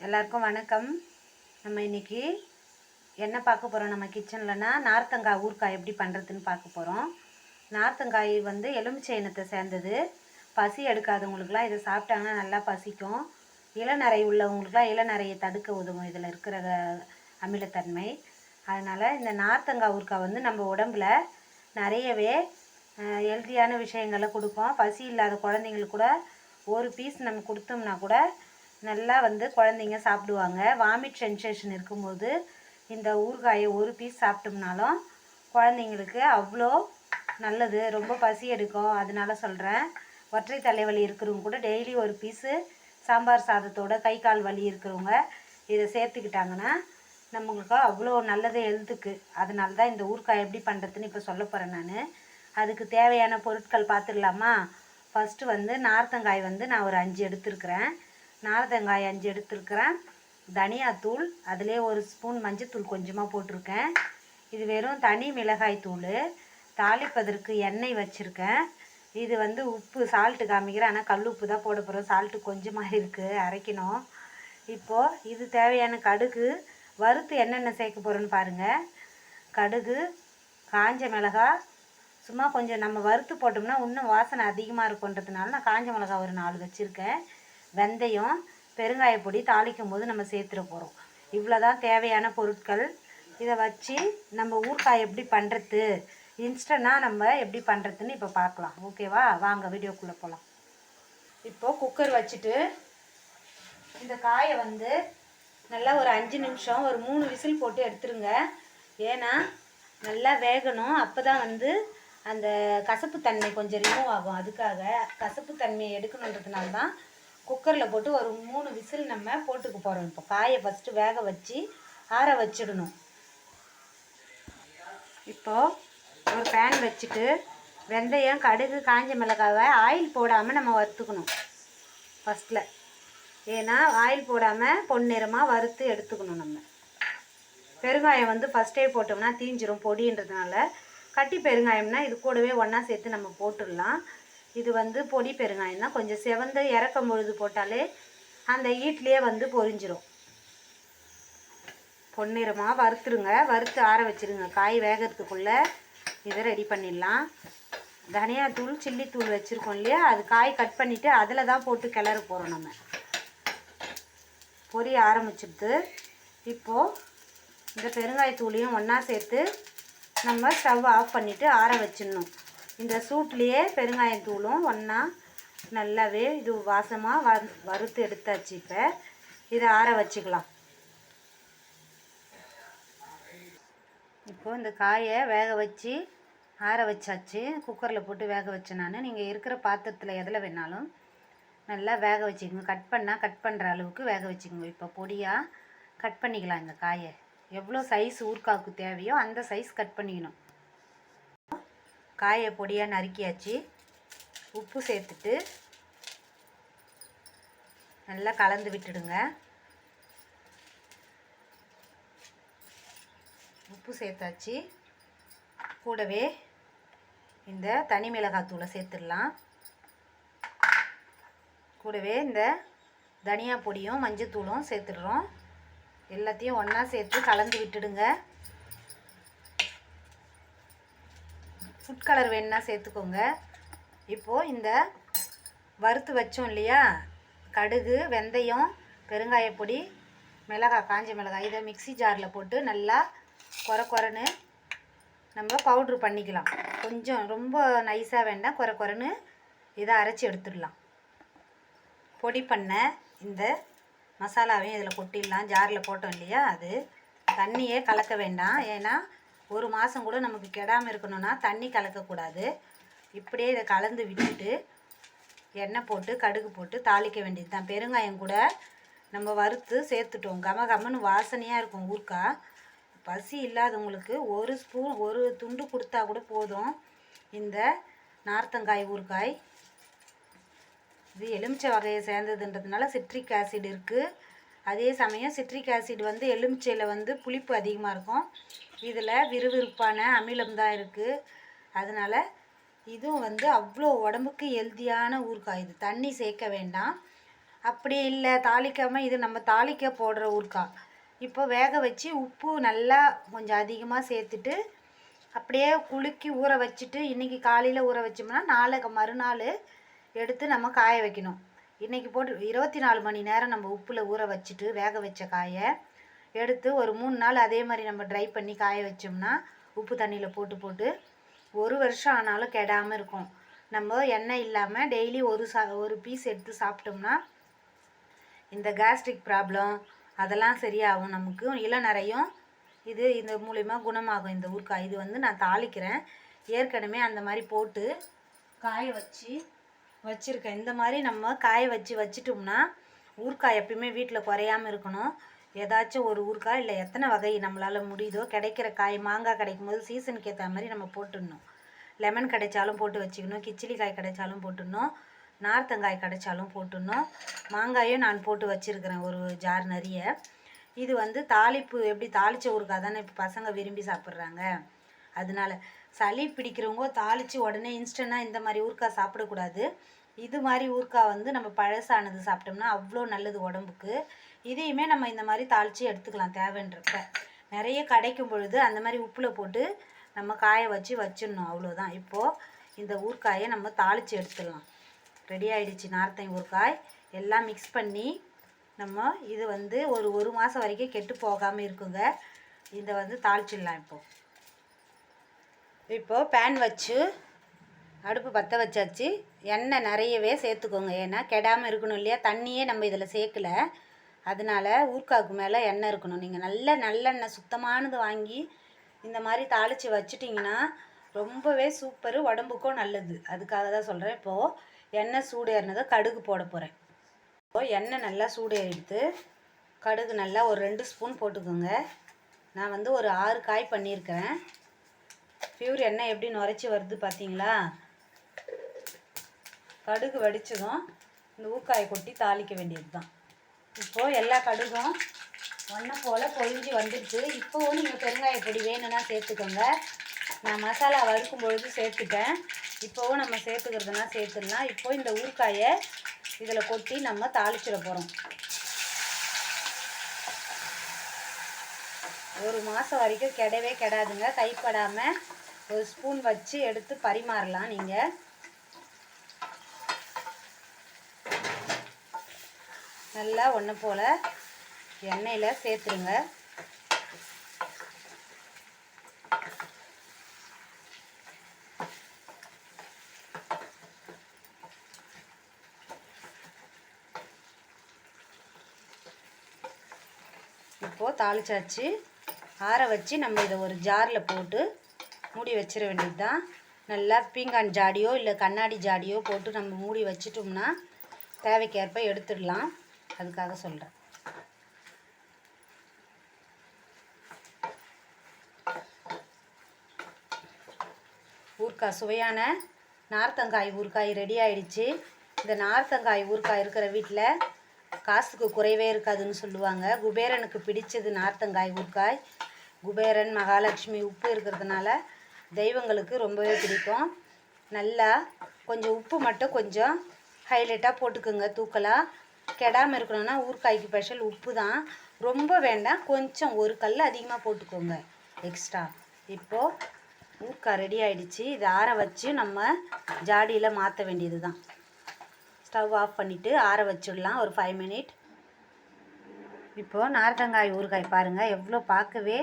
எல்லாருக்கும் வணக்கம். நம்ம இன்னைக்கு என்ன பார்க்க போகிறோம் நம்ம கிச்சன்லனா நார்த்தங்காய் ஊறுகாய் எப்படி பண்ணுறதுன்னு பார்க்க போகிறோம் நார்த்தங்காய் வந்து எலுமிச்சை இனத்தை சேர்ந்தது. பசி எடுக்காதவங்களுக்குலாம் இதை சாப்பிட்டாங்கன்னா நல்லா பசிக்கும். இளநரை உள்ளவங்களுக்குலாம் இளநரையை தடுக்க உதவும் இதில் இருக்கிற அமிலத்தன்மை. அதனால் இந்த நார்த்தங்காய் ஊறுக்காய் வந்து நம்ம உடம்புல நிறையவே ஹெல்த்தியான விஷயங்களை கொடுக்கும். பசி இல்லாத குழந்தைங்களுக்கு கூட ஒரு பீஸ் நம்ம கொடுத்தோம்னா கூட நல்லா வந்து குழந்தைங்க சாப்பிடுவாங்க. வாமிட் சென்சேஷன் இருக்கும்போது இந்த ஊறுகாயை ஒரு பீஸ் சாப்பிட்டோம்னாலும் குழந்தைங்களுக்கு அவ்வளோ நல்லது. ரொம்ப பசி எடுக்கும். அதனால சொல்கிறேன் ஒற்றை தலைவலி இருக்கிறவங்க கூட டெய்லி ஒரு பீஸு சாம்பார் சாதத்தோட கை கால் வலி இருக்கிறவங்க இதை சேர்த்துக்கிட்டாங்கன்னா நம்மளுக்கு அவ்வளோ நல்லது ஹெல்த்துக்கு அதனால தான் இந்த ஊறுகாய் எப்படி பண்ணுறதுன்னு இப்போ சொல்ல போகிறேன் நான். அதுக்கு தேவையான பொருட்கள் பார்த்துடலாமா? ஃபஸ்ட்டு வந்து நார்த்தங்காய் வந்து நான் ஒரு அஞ்சு எடுத்துருக்குறேன். நார்த்தங்காய் அஞ்சு எடுத்துருக்கிறேன். தனியாத்தூள் அதிலே ஒரு ஸ்பூன் மஞ்சத்தூள் கொஞ்சமாக போட்டிருக்கேன். இது வெறும் தனி மிளகாய் தூள். தாளிப்பதற்கு எண்ணெய் வச்சுருக்கேன். இது வந்து உப்பு சால்ட்டு காமிக்கிறேன். ஆனால் கல் உப்பு தான் போட போகிறோம் சால்ட்டு கொஞ்சமாக இருக்குது அரைக்கணும். இப்போது இது தேவையான கடுகு. வறுத்து என்னென்ன சேர்க்க போகிறோன்னு பாருங்கள் கடுகு காஞ்ச மிளகாய் சும்மா கொஞ்சம் நம்ம வறுத்து போட்டோம்னா இன்னும் வாசனை அதிகமாக இருக்குன்றதுனால நான் காஞ்ச மிளகாய் ஒரு நாலு வச்சுருக்கேன். வெந்தயம் பெருங்காய பொடி தாளிக்கும் போது நம்ம சேர்த்துட போகிறோம் இவ்வளோ தான் தேவையான பொருட்கள். இதை வச்சு நம்ம ஊறுகாய் எப்படி பண்ணுறது இன்ஸ்டண்ட்டாக நம்ம எப்படி பண்ணுறதுன்னு இப்போ பார்க்கலாம் ஓகேவா வாங்க வீடியோக்குள்ளே போகலாம் இப்போது குக்கர் வச்சுட்டு இந்த காயை வந்து நல்லா ஒரு அஞ்சு நிமிஷம் ஒரு மூணு விசில் போட்டு எடுத்துருங்க. ஏன்னா நல்லா வேகணும். அப்போ தான் வந்து அந்த கசப்பு தன்மை கொஞ்சம் ரிமூவ் ஆகும். அதுக்காக கசப்பு தன்மையை எடுக்கணுன்றதுனால தான் குக்கரில் போட்டு ஒரு மூணு விசில் நம்ம போட்டுக்க போகிறோம் இப்போ காயை ஃபஸ்ட்டு வேக வச்சு ஆற வச்சிடணும். இப்போது ஒரு பேன் வச்சுட்டு வெந்தயம் கடுகு காஞ்ச மிளகாவை ஆயில் போடாமல் நம்ம வறுத்துக்கணும். ஃபஸ்ட்டில் ஏன்னா ஆயில் போடாமல் பொன்னிறமாக வறுத்து எடுத்துக்கணும் நம்ம. பெருங்காயம் வந்து ஃபஸ்ட்டே போட்டோம்னா தீஞ்சிரும் பொடின்றதுனால. கட்டி பெருங்காயம்னா இது கூடவே ஒன்றா சேர்த்து நம்ம போட்டுடலாம். இது வந்து பொடி பெருங்காயம் தான். கொஞ்சம் செவந்து இறக்கும் பொழுது போட்டாலே அந்த ஈட்லேயே வந்து பொரிஞ்சிடும் பொன்னிறமாக வறுத்துருங்க. வறுத்து ஆற வச்சுருங்க. காய் வேகிறதுக்குள்ளே இதை ரெடி பண்ணிடலாம். தனியாத்தூள் சில்லி தூள் வச்சுருக்கோம் இல்லையா? அது காய் கட் பண்ணிவிட்டு அதில் தான் போட்டு கிளற போகிறோம் நம்ம. பொரிய ஆரம்பிச்சிடுது. இப்போது இந்த பெருங்காயத்தூளையும் ஒன்றா சேர்த்து நம்ம ஸ்டவ் ஆஃப் பண்ணிவிட்டு ஆற வச்சிடணும். இந்த சூட்லேயே பெருங்காயத்தூளும் ஒன்றா நல்லாவே இது வாசமாக வ வறுத்து எடுத்தாச்சு இப்போ. இதை ஆற வச்சுக்கலாம். இப்போது இந்த காயை வேக வச்சு ஆற வச்சாச்சு. குக்கரில் போட்டு வேக வச்சேன் நான். நீங்கள் இருக்கிற பாத்திரத்தில் எதில் வேணாலும் நல்லா வேக வச்சுக்கோங்க. கட் பண்ணால் கட் பண்ணுற அளவுக்கு வேக வச்சுக்கோங்க. இப்போ பொடியாக கட் பண்ணிக்கலாம் இந்த காயை. எவ்வளோ சைஸ் ஊறுகாவுக்கு தேவையோ அந்த சைஸ் கட் பண்ணிக்கணும். காயை பொடியாக நறுக்கியாச்சு. உப்பு சேர்த்துட்டு நல்லா கலந்து விட்டுடுங்க. உப்பு சேர்த்தாச்சு. கூடவே இந்த தனி மிளகாத்தூளை சேர்த்துடலாம். கூடவே இந்த தனியா பொடியும் மஞ்சத்தூளும் சேர்த்துடுறோம். எல்லாத்தையும் ஒன்றா சேர்த்து கலந்து விட்டுடுங்க. ஃபுட் கலர் வேணுன்னா சேர்த்துக்கோங்க. இப்போது இந்த வறுத்து வச்சோம் இல்லையா? கடுகு வெந்தயம் பெருங்காயப்பொடி மிளகாய் காஞ்ச மிளகாய் இதை மிக்ஸி ஜாரில் போட்டு நல்லா குற குறன்னு நம்ம பவுட்ரு பண்ணிக்கலாம். கொஞ்சம் ரொம்ப நைஸாக வேண்டாம் குறை குறைன்னு இதை அரைச்சி எடுத்துடலாம். பொடி பண்ண இந்த மசாலாவையும் இதில் கொட்டிடலாம். ஜாரில் போட்டோம் இல்லையா? அது தண்ணியே கலக்க வேண்டாம். ஏன்னா ஒரு மாதம் கூட நமக்கு கெடாமல் இருக்கணும்னா தண்ணி கலக்கக்கூடாது. இப்படியே இதை கலந்து விட்டுட்டு எண்ணெய் போட்டு கடுகு போட்டு தாளிக்க வேண்டியது தான் பெருங்காயம் கூட நம்ம வறுத்து சேர்த்துட்டோம். கம கமன்னு வாசனையாக இருக்கும் ஊர்க்கா. பசி இல்லாதவங்களுக்கு ஒரு ஸ்பூன் ஒரு துண்டு கொடுத்தா கூட போதும். இந்த நார்த்தங்காய் ஊறுகாய். இது எலுமிச்சை வகையை சேர்ந்ததுன்றதுனால சிட்ரிக் ஆசிட் இருக்குது அதே சமயம் சிட்ரிக் ஆசிட் வந்து எலுமிச்சையில் வந்து புளிப்பு அதிகமாக இருக்கும். இதில் விறுவிறுப்பான அமிலம் தான் இருக்குது அதனால் இதுவும் வந்து அவ்வளோ உடம்புக்கு ஹெல்த்தியான ஊறுகாய் இது. தண்ணி சேர்க்க வேண்டாம். அப்படி இல்லை தாளிக்காமல் இது நம்ம தாளிக்க போடுற ஊறுகாய். இப்போ வேக வச்சு உப்பு நல்லா கொஞ்சம் அதிகமாக சேர்த்துட்டு அப்படியே குலுக்கி ஊற வச்சுட்டு இன்றைக்கி காலையில் ஊற வச்சோம்னா நாளைக்கு மறுநாள் எடுத்து நம்ம காய வைக்கணும். இன்றைக்கி போட்டு இருபத்தி நாலு மணி நேரம் நம்ம உப்பில் ஊற வச்சுட்டு வேக வச்ச காயை எடுத்து ஒரு மூணு நாள் அதே மாதிரி நம்ம ட்ரை பண்ணி காய வச்சோம்னா உப்பு தண்ணியில் போட்டு போட்டு ஒரு வருஷம் ஆனாலும் கெடாமல் இருக்கும். நம்ம எண்ணெய் இல்லாமல் டெய்லி ஒரு சா ஒரு பீஸ் எடுத்து சாப்பிட்டோம்னா இந்த கேஸ்ட்ரிக் ப்ராப்ளம் அதெல்லாம் சரியாகும் நமக்கு. இளநரையும் இது இந்த மூலிமா குணமாகும். இந்த ஊறுக்காய் இது வந்து நான் தாளிக்கிறேன். ஏற்கனவே அந்த மாதிரி போட்டு காய வச்சு வச்சுருக்கேன். இந்த மாதிரி நம்ம காய வச்சு வச்சிட்டோம்னா ஊறுகாய் எப்பயுமே வீட்டில் குறையாம இருக்கணும். ஏதாச்சும் ஒரு ஊறுகாய் இல்லை எத்தனை வகை நம்மளால் முடியுதோ கிடைக்கிற காய் மாங்காய் கிடைக்கும் போது சீசனுக்கு ஏற்ற மாதிரி நம்ம போட்டுடணும். லெமன் கிடைச்சாலும் போட்டு வச்சுக்கணும். கிச்சிலி காய் கிடைச்சாலும் போட்டுடணும். நார்த்தங்காய் கிடைச்சாலும் போட்டுடணும். மாங்காயும் நான் போட்டு வச்சுருக்கிறேன் ஒரு ஜார் நிறைய. இது வந்து தாளிப்பு எப்படி தாளித்த ஊருக்காக தானே இப்போ பசங்க விரும்பி சாப்பிட்றாங்க. அதனால சளி பிடிக்கிறவங்க தாளித்து உடனே இன்ஸ்டண்ட்டாக இந்த மாதிரி ஊறுக்காய் சாப்பிடக்கூடாது. இது மாதிரி ஊறுக்காய் வந்து நம்ம பழசானது சாப்பிட்டோம்னா அவ்வளோ நல்லது உடம்புக்கு. இதையுமே நம்ம இந்த மாதிரி தாளித்து எடுத்துக்கலாம் தேவைன்றப்ப. நிறைய கிடைக்கும் பொழுது அந்த மாதிரி உப்பில் போட்டு நம்ம காய வச்சு வச்சிடணும் அவ்வளோதான் இப்போது இந்த ஊறுகாயை நம்ம தாளித்து எடுத்துடலாம். ரெடி ஆகிடுச்சு நார்த்தை ஊறுக்காய் எல்லாம் மிக்ஸ் பண்ணி நம்ம இது வந்து ஒரு ஒரு மாதம் வரைக்கும் கெட்டு போகாமல் இருக்குங்க. இதை வந்து தாளிச்சிடலாம் இப்போது இப்போது பேன் வச்சு அடுப்பு பற்ற வச்சாச்சு. எண்ணெய் நிறையவே சேர்த்துக்கோங்க. ஏன்னா கெடாமல் இருக்கணும் இல்லையா? தண்ணியே நம்ம இதில் சேர்க்கல. அதனால ஊறுகாய்க்கு மேலே எண்ணெய் இருக்கணும். நீங்கள் நல்ல நல்லெண்ணெய் சுத்தமானது வாங்கி இந்த மாதிரி தாளித்து வச்சிட்டிங்கன்னா ரொம்பவே சூப்பரு உடம்புக்கும் நல்லது. அதுக்காக தான் சொல்கிறேன் இப்போது எண்ணெய் சூடு ஏறினதை கடுகு போட போகிறேன் இப்போது எண்ணெய் நல்லா சூடு எடுத்து கடுகு நல்லா ஒரு ரெண்டு ஸ்பூன் போட்டுக்கோங்க. நான் வந்து ஒரு ஆறு காய் பண்ணியிருக்கேன். பியூர் எண்ணெய் எப்படி நுரைச்சி வருது பார்த்தீங்களா? கடுகு வடித்ததும் இந்த ஊக்காயை கொட்டி தாளிக்க வேண்டியது தான் இப்போது எல்லா கடுகும் ஒன்றை போல் பொழிஞ்சு வந்துடுச்சு. இப்போவும் நீங்கள் பெருங்காய பொடி வேணும்னா சேர்த்துக்கோங்க. நான் மசாலா வறுக்கும் பொழுது சேர்த்துட்டேன் இப்போவும் நம்ம சேர்த்துக்கிறதுனா சேர்த்துடலாம். இப்போ இந்த ஊறுக்காயை இதில் கொட்டி நம்ம தாளிச்சிட போகிறோம் ஒரு மாதம் வரைக்கும் கெடவே கெடாதுங்க. கைப்படாமல் ஒரு ஸ்பூன் வச்சு எடுத்து பரிமாறலாம் நீங்கள் நல்லா ஒன்று போல் எண்ணெயில் சேர்த்துருங்க. இப்போது தாளிச்சாச்சு. ஆற வச்சு நம்ம இதை ஒரு ஜாரில் போட்டு மூடி வச்சிட வேண்டியது தான் நல்லா பீங்கான் ஜாடியோ இல்லை கண்ணாடி ஜாடியோ போட்டு நம்ம மூடி வச்சிட்டோம்னா தேவைக்கேற்ப எடுத்துடலாம். அதுக்காக சொல்கிறேன் ஊறுகாய் சுவையான நார்த்தங்காய் ஊறுகாய் ரெடி ஆயிடுச்சு. இந்த நார்த்தங்காய் ஊறுகாய் இருக்கிற வீட்டில் காசுக்கு குறைவே இருக்காதுன்னு சொல்லுவாங்க. குபேரனுக்கு பிடிச்சது நார்த்தங்காய் ஊறுக்காய் குபேரன் மகாலட்சுமி உப்பு இருக்கிறதுனால தெய்வங்களுக்கு ரொம்பவே பிடிக்கும். நல்லா கொஞ்சம் உப்பு மட்டும் கொஞ்சம் ஹைலைட்டாக போட்டுக்குங்க தூக்கலாக கெடாமல் இருக்கணும்னா ஊறுகாய்க்கு ஸ்பெஷல் உப்பு தான் ரொம்ப வேண்டாம். கொஞ்சம் ஒரு கல் அதிகமாக போட்டுக்கோங்க. எக்ஸ்ட்ரா இப்போது ஊறுகாய் ரெடி ஆகிடுச்சு இதை ஆற வச்சு நம்ம ஜாடியில் மாற்ற வேண்டியது தான் ஸ்டவ் ஆஃப் பண்ணிவிட்டு ஆற வச்சிடலாம். ஒரு ஃபைவ் மினிட் இப்போது நார்த்தங்காய் ஊறுகாய் பாருங்கள் எவ்வளோ பார்க்கவே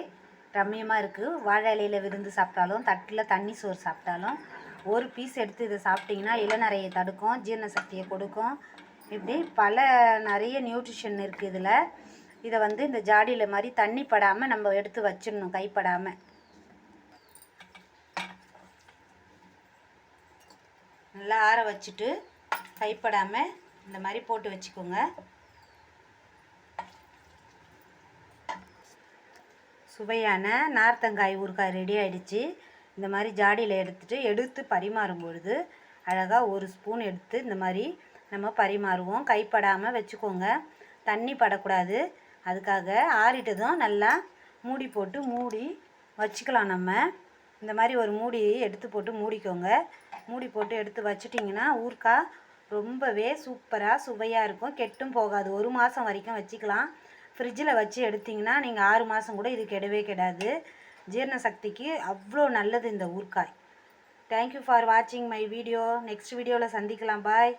ரம்மியமாக இருக்குது வாழை இலையில் விருந்து சாப்பிட்டாலும் தட்டில் தண்ணி சோறு சாப்பிட்டாலும் ஒரு பீஸ் எடுத்து இதை சாப்பிட்டிங்கன்னா இளநரையை தடுக்கும் ஜீரண சக்தியை கொடுக்கும். இப்படி பல நிறைய நியூட்ரிஷன் இருக்குது இதில். இதை வந்து இந்த ஜாடியில் மாதிரி தண்ணி படாமல் நம்ம எடுத்து வச்சிடணும் கைப்படாமல் நல்லா ஆற வச்சுட்டு கைப்படாமல் இந்த மாதிரி போட்டு வச்சுக்கோங்க. சுவையான நார்த்தங்காய் ஊறுகாய் ரெடி ஆகிடுச்சு இந்த மாதிரி ஜாடியில் எடுத்துகிட்டு எடுத்து பரிமாறும் பொழுது அழகாக ஒரு ஸ்பூன் எடுத்து இந்த மாதிரி நம்ம பரிமாறுவோம். கைப்படாமல் வச்சுக்கோங்க. தண்ணி படக்கூடாது. அதுக்காக ஆறிட்டதும் நல்லா மூடி போட்டு மூடி வச்சுக்கலாம் நம்ம. இந்த மாதிரி ஒரு மூடி எடுத்து போட்டு மூடிக்கோங்க. மூடி போட்டு எடுத்து வச்சிட்டிங்கன்னா ஊறுக்காய் ரொம்பவே சூப்பராக சுவையாக இருக்கும். கெட்டும் போகாது. ஒரு மாதம் வரைக்கும் வச்சுக்கலாம். ஃப்ரிட்ஜில் வச்சு எடுத்திங்கன்னா நீங்கள் ஆறு மாதம் கூட இது கெடவே கெடாது. ஜீரண சக்திக்கு அவ்வளோ நல்லது இந்த ஊறுகாய் தேங்க்யூ ஃபார் வாட்சிங் மை வீடியோ நெக்ஸ்ட் வீடியோவில் சந்திக்கலாம். பாய்